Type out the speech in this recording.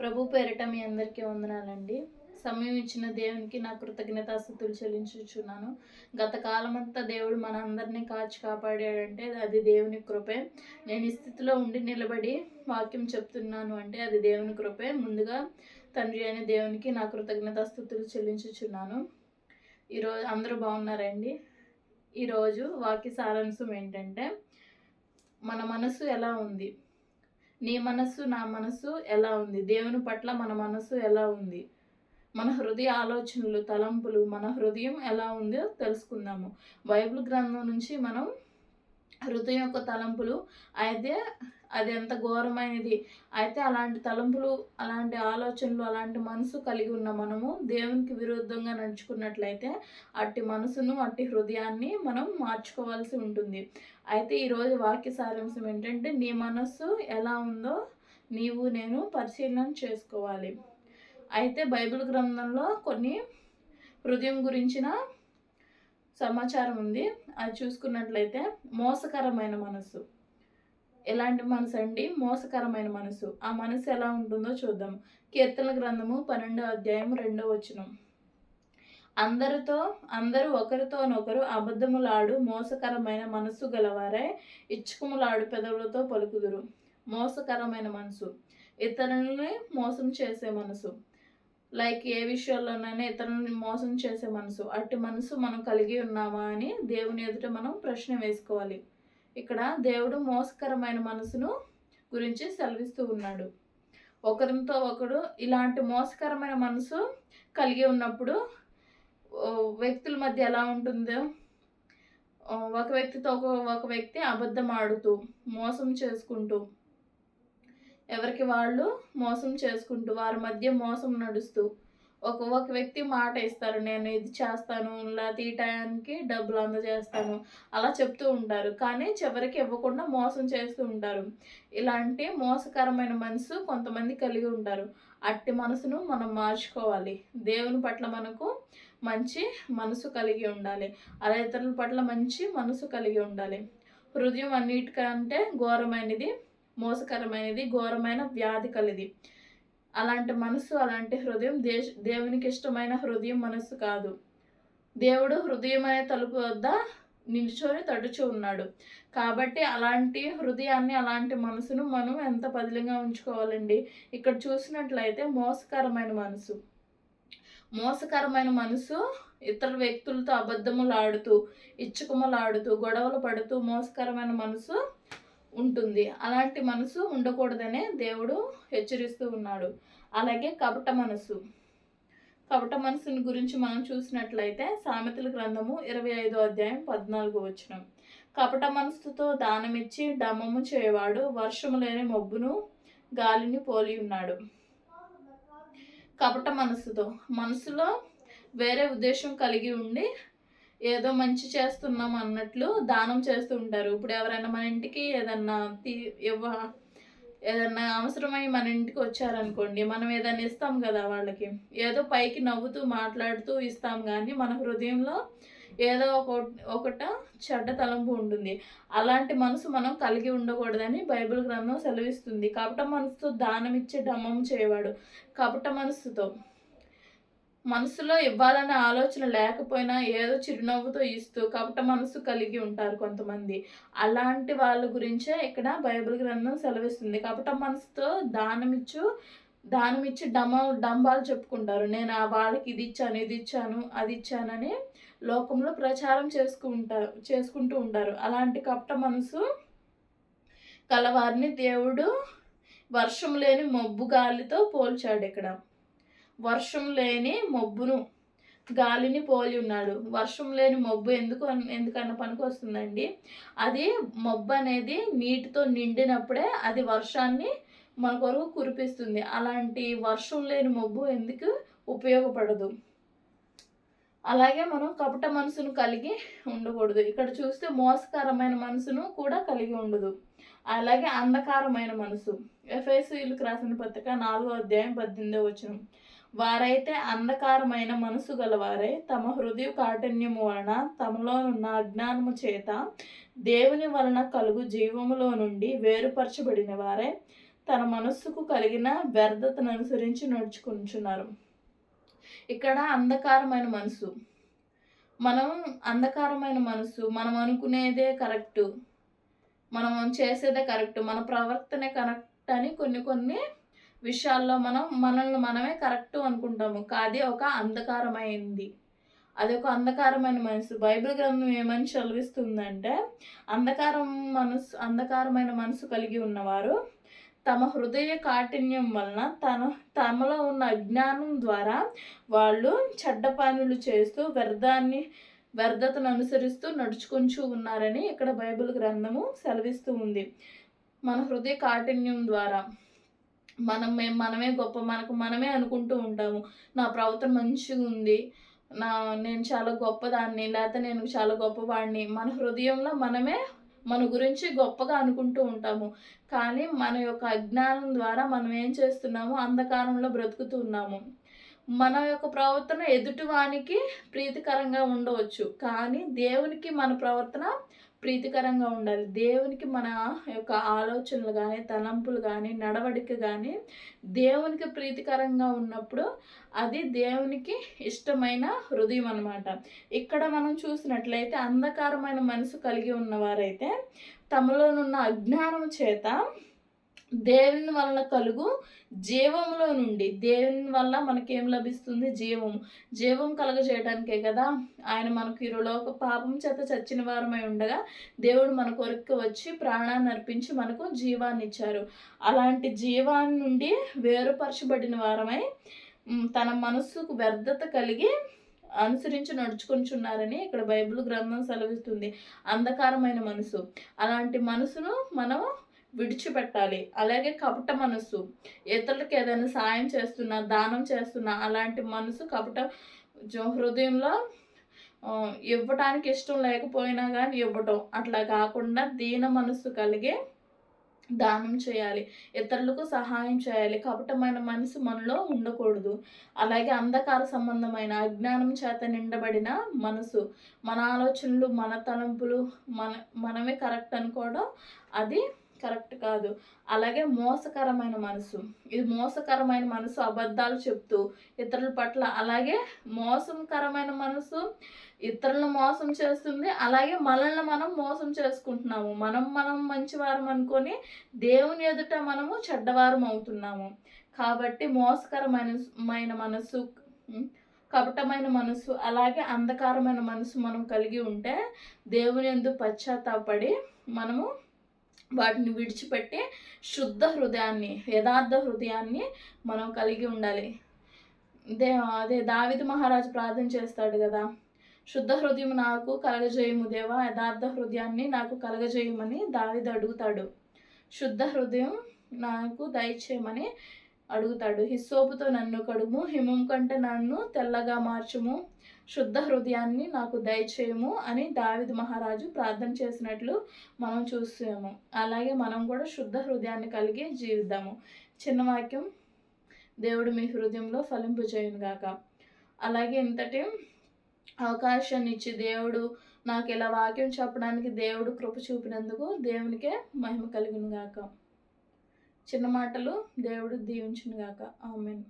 ప్రభు పేరిట మీ అందరికీ వందనాలండి. సమయం ఇచ్చిన దేవునికి నా కృతజ్ఞతాస్థుతులు చెల్లించుచున్నాను. గత కాలమంతా దేవుడు మన అందరినీ కాచి కాపాడాడంటే అది దేవుని కృపే. నేను ఈ స్థితిలో ఉండి నిలబడి వాక్యం చెప్తున్నాను అంటే అది దేవుని కృపే. ముందుగా తండ్రి అయిన దేవునికి నా కృతజ్ఞతాస్థుతులు చెల్లించుచున్నాను. ఈరోజు అందరూ బాగున్నారండి? ఈరోజు వాక్య సారాంశం ఏంటంటే మన మనసు ఎలా ఉంది? నీ మనస్సు నా మనస్సు ఎలా ఉంది? దేవుని పట్ల మన మనసు ఎలా ఉంది? మన హృదయ ఆలోచనలు తలంపులు మన హృదయం ఎలా ఉందో తెలుసుకుందాము. బైబిల్ గ్రంథం నుంచి మనం హృదయం యొక్క తలంపులు అయితే అది ఎంత ఘోరమైనది. అయితే అలాంటి తలంపులు అలాంటి ఆలోచనలు అలాంటి మనసు కలిగి ఉన్న మనము దేవునికి విరుద్ధంగా నడుచుకున్నట్లయితే అట్టి మనసును అట్టి హృదయాన్ని మనం మార్చుకోవాల్సి ఉంటుంది. అయితే ఈరోజు వాక్య సారాంశం ఏంటంటే నీ మనస్సు ఎలా ఉందో నీవు నేను పరిశీలన చేసుకోవాలి. అయితే బైబిల్ గ్రంథంలో కొన్ని హృదయం గురించిన సమాచారం ఉంది. అది చూసుకున్నట్లయితే మోసకరమైన మనసు ఎలాంటి మనసు అండి? మోసకరమైన మనసు. ఆ మనసు ఎలా ఉంటుందో చూద్దాం. కీర్తన గ్రంథము పన్నెండో అధ్యాయం రెండో వచనం. అందరితో అందరూ ఒకరితోనొకరు అబద్ధములాడు మోసకరమైన మనసు గలవారే. ఇచ్చుకుములాడు పెదవులతో పలుకుదురు. మోసకరమైన మనసు. ఇతరులని మోసం చేసే మనసు. లైక్ ఏ విషయాల్లోనైనా ఇతరులని మోసం చేసే మనసు. అట్టి మనసు మనం కలిగి ఉన్నామా అని దేవుని ఎదుట మనం ప్రశ్న వేసుకోవాలి. ఇక్కడ దేవుడు మోసకరమైన మనసును గురించి సెలవిస్తూ ఉన్నాడు. ఒకరితో ఒకడు ఇలాంటి మోసకరమైన మనసు కలిగి ఉన్నప్పుడు వ్యక్తుల మధ్య ఎలా ఉంటుందో ఒక వ్యక్తితో ఒక ఒక వ్యక్తి అబద్ధం ఆడుతూ మోసం చేసుకుంటూ ఎవరికి వాళ్ళు మోసం చేసుకుంటూ వారి మధ్య మోసం నడుస్తూ ఒక ఒక వ్యక్తి మాట ఇస్తారు నేను ఇది చేస్తాను ఇలా ఈ టయానికి డబ్బులు అందజేస్తాను అలా చెప్తూ ఉంటారు. కానీ చివరికి ఇవ్వకుండా మోసం చేస్తూ ఉంటారు. ఇలాంటి మోసకరమైన మనసు కొంతమంది కలిగి ఉంటారు. అట్టి మనసును మనం మార్చుకోవాలి. దేవుని పట్ల మనకు మంచి మనసు కలిగి ఉండాలి. అలా ఇతరుల పట్ల మంచి మనసు కలిగి ఉండాలి. హృదయం అన్నిటికంటే ఘోరమైనది మోసకరమైనది ఘోరమైన వ్యాధి కలిది. అలాంటి మనసు అలాంటి హృదయం దేశ దేవునికి ఇష్టమైన హృదయం మనసు కాదు. దేవుడు హృదయం అనే తలుపు వద్ద నిల్చొని తడుచు ఉన్నాడు. కాబట్టి అలాంటి హృదయాన్ని అలాంటి మనసును మనం ఎంత పదిలంగా ఉంచుకోవాలండి? ఇక్కడ చూసినట్లయితే మోసకరమైన మనసు. మోసకరమైన మనసు ఇతర వ్యక్తులతో అబద్ధములు ఆడుతూ ఇచ్చుకుమలు ఆడుతూ గొడవలు పడుతూ మోసకరమైన మనసు ఉంటుంది. అలాంటి మనసు ఉండకూడదనే దేవుడు హెచ్చరిస్తూ ఉన్నాడు. అలాగే కపట మనసు. కపట మనసుని గురించి మనం చూసినట్లయితే సామెతల గ్రంథము ఇరవై ఐదో అధ్యాయం పద్నాలుగు వచ్చిన కపట మనసుతో దానమిచ్చి డమ్మము చేయవాడు వర్షము లేని మబ్బును గాలిని పోలి ఉన్నాడు. కపట మనసుతో. మనసులో వేరే ఉద్దేశం కలిగి ఉండి ఏదో మంచి చేస్తున్నాం అన్నట్లు దానం చేస్తూ ఉంటారు. ఇప్పుడు ఎవరైనా మన ఇంటికి ఏదన్నా తీ ఇవ్వ ఏదన్నా అవసరమై మన ఇంటికి వచ్చారనుకోండి మనం ఏదైనా ఇస్తాం కదా వాళ్ళకి. ఏదో పైకి నవ్వుతూ మాట్లాడుతూ ఇస్తాం కానీ మన హృదయంలో ఏదో ఒక ఒకట చెడ్డ తలంపు ఉంటుంది. అలాంటి మనసు మనం కలిగి ఉండకూడదని బైబిల్ గ్రంథం సెలవిస్తుంది. కపట మనసుతో దానం ఇచ్చే డమ్మం చేయవాడు. కపట మనసుతో మనసులో ఇవ్వాలనే ఆలోచన లేకపోయినా ఏదో చిరునవ్వుతో ఇస్తూ కపట మనసు కలిగి ఉంటారు కొంతమంది. అలాంటి వాళ్ళ గురించే ఇక్కడ బైబిల్ గ్రంథం సెలవిస్తుంది. కపట మనసుతో దానమిచ్చు దానమిచ్చి డమ డంబాలు చెప్పుకుంటారు. నేను ఆ వాళ్ళకి ఇది ఇచ్చాను ఇది ఇచ్చాను అది ఇచ్చానని లోకంలో ప్రచారం చేసుకుంటారు చేసుకుంటూ ఉంటారు. అలాంటి కపట మనసు కలవారిని దేవుడు వర్షం లేని మబ్బు గాలితో పోల్చాడు ఇక్కడ. వర్షం లేని మబ్బును గాలిని పోలి ఉన్నాడు. వర్షం లేని మబ్బు ఎందుకు అన్- ఎందుకన్నా పనికి వస్తుందండి? అది మబ్బు అనేది నీటితో నిండినప్పుడే అది వర్షాన్ని మన కొరకు కురిపిస్తుంది. అలాంటి వర్షం లేని మబ్బు ఎందుకు ఉపయోగపడదు? అలాగే మనం కపట మనసును కలిగి ఉండకూడదు. ఇక్కడ చూస్తే మోసకరమైన మనసును కూడా కలిగి ఉండదు. అలాగే అంధకారమైన మనసు. ఎఫ్ఐసీలకు రాసిన పత్రిక నాలుగో అధ్యాయం పద్దెనిమిదో వచ్చిన వారైతే అంధకారమైన మనసు గలవారై తమ హృదయ కాఠిన్యము వలన తమలో ఉన్న అజ్ఞానము చేత దేవుని వలన కలుగు జీవములో నుండి వేరుపరచబడిన వారే తన మనస్సుకు కలిగిన వ్యర్థతను అనుసరించి నడుచుకుంటున్నారు. ఇక్కడ అంధకారమైన మనసు. మనం అంధకారమైన మనసు మనం అనుకునేదే కరెక్టు. మనం చేసేదే కరెక్ట్. మన ప్రవర్తనే కరెక్ట్ అని కొన్ని కొన్ని విషయాల్లో మనం మనల్ని మనమే కరెక్ట్ అనుకుంటాము. కాది ఒక అంధకారమైంది. అది ఒక అంధకారమైన మనసు. బైబిల్ గ్రంథం ఏమని చదివిస్తుందంటే అంధకారం మనసు అంధకారమైన మనసు కలిగి ఉన్నవారు తమ హృదయ కాఠిన్యం వలన తన తమలో ఉన్న అజ్ఞానం ద్వారా వాళ్ళు చెడ్డ పనులు చేస్తూ వ్యర్థాన్ని వ్యర్థతను అనుసరిస్తూ నడుచుకుంటూ ఉన్నారని ఇక్కడ బైబిల్ గ్రంథము సెలవిస్తూ ఉంది. మన హృదయ కాఠిన్యం ద్వారా మనం మనమే గొప్ప మనకు మనమే అనుకుంటూ ఉంటాము. నా ప్రవర్తన మంచిగా ఉంది. నా నేను చాలా గొప్పదాన్ని లేకపోతే నేను చాలా గొప్పవాడిని. మన హృదయంలో మనమే మన గురించి గొప్పగా అనుకుంటూ ఉంటాము. కానీ మన యొక్క అజ్ఞానం ద్వారా మనం ఏం చేస్తున్నాము అంధకారంలో బ్రతుకుతున్నాము మన యొక్క ప్రవర్తన ఎదుటివానికి ప్రీతికరంగా ఉండవచ్చు. కానీ దేవునికి మన ప్రవర్తన ప్రీతికరంగా ఉండాలి. దేవునికి మన యొక్క ఆలోచనలు కానీ తలంపులు కానీ నడవడిక కానీ దేవునికి ప్రీతికరంగా ఉన్నప్పుడు అది దేవునికి ఇష్టమైన హృదయం అనమాట ఇక్కడ మనం చూసినట్లయితే అంధకారమైన మనసు కలిగి ఉన్నవారైతే తమలోనున్న అజ్ఞానం చేత దేవుని వలన కలుగు జీవంలో నుండి. దేవుని వల్ల మనకేం లభిస్తుంది? జీవం జీవం కలగజేయడానికే కదా ఆయన మనకు ఇరులోక పాపం చేత చచ్చిన వారమై ఉండగా దేవుడు మన కొరకు వచ్చి ప్రాణాన్ని అర్పించి మనకు జీవాన్ని ఇచ్చారు. అలాంటి జీవాన్ని నుండి వేరుపరచబడిన వారమై తన మనస్సుకు వ్యర్థత కలిగి అనుసరించి నడుచుకుంటున్నారని ఇక్కడ బైబిల్ గ్రంథం సెలవిస్తుంది. అంధకారమైన మనసు. అలాంటి మనసును మనం విడిచిపెట్టాలి. అలాగే కపట మనసు ఇతరులకు ఏదైనా సాయం చేస్తున్నా దానం చేస్తున్నా అలాంటి మనసు కపట హృదయంలో ఇవ్వటానికి ఇష్టం లేకపోయినా కానీ ఇవ్వటం. అట్లా కాకుండా దీన మనసు కలిగి దానం చేయాలి. ఇతరులకు సహాయం చేయాలి. కపటమైన మనసు మనలో ఉండకూడదు. అలాగే అంధకార సంబంధమైన అజ్ఞానం చేత నిండబడిన మనసు మన ఆలోచనలు మన తలంపులు మన మనమే కరెక్ట్ అనుకోవడం అది కరెక్ట్ కాదు. అలాగే మోసకరమైన మనసు. ఇది మోసకరమైన మనసు అబద్ధాలు చెప్తూ ఇతరుల పట్ల అలాగే మోసకరమైన మనసు ఇతరులను మోసం చేస్తుంది. అలాగే మనల్ని మనం మోసం చేసుకుంటున్నాము. మనం మనం మంచివారం అనుకొని దేవుని ఎదుట మనము చెడ్డవారం అవుతున్నాము. కాబట్టి మోసకరమైన మనసు కపటమైన మనసు అలాగే అంధకారమైన మనసు మనం కలిగి ఉంటే దేవుని ఎందు పశ్చాత్తాపడి మనము వాటిని విడిచిపెట్టి శుద్ధ హృదయాన్ని యథార్థ హృదయాన్ని మనం కలిగి ఉండాలి. దే అదే దావిద మహారాజు ప్రార్థన చేస్తాడు కదా శుద్ధ హృదయం నాకు కలగజేయము దేవా యథార్థ హృదయాన్ని నాకు కలగజేయమని దావిద అడుగుతాడు. శుద్ధ హృదయం నాకు దయచేయమని అడుగుతాడు హిస్సోపుతో నన్ను కడుము హిమం కంటే నన్ను తెల్లగా మార్చుము శుద్ధ హృదయాన్ని నాకు దయచేయము అని దావిద్ మహారాజు ప్రార్థన చేసినట్లు మనం చూస్తాము అలాగే మనం కూడా శుద్ధ హృదయాన్ని కలిగి జీవిద్దాము. చిన్న వాక్యం దేవుడు మీ హృదయంలో ఫలింపు చేయను గాక. అలాగే ఇంతటి అవకాశాన్ని ఇచ్చి దేవుడు నాకు ఇలా వాక్యం చెప్పడానికి దేవుడు కృప చూపినందుకు దేవునికే మహిమ కలిగిన గాక. చిన్న మాటలు దేవుడు దీవించును గాక ఆమెను.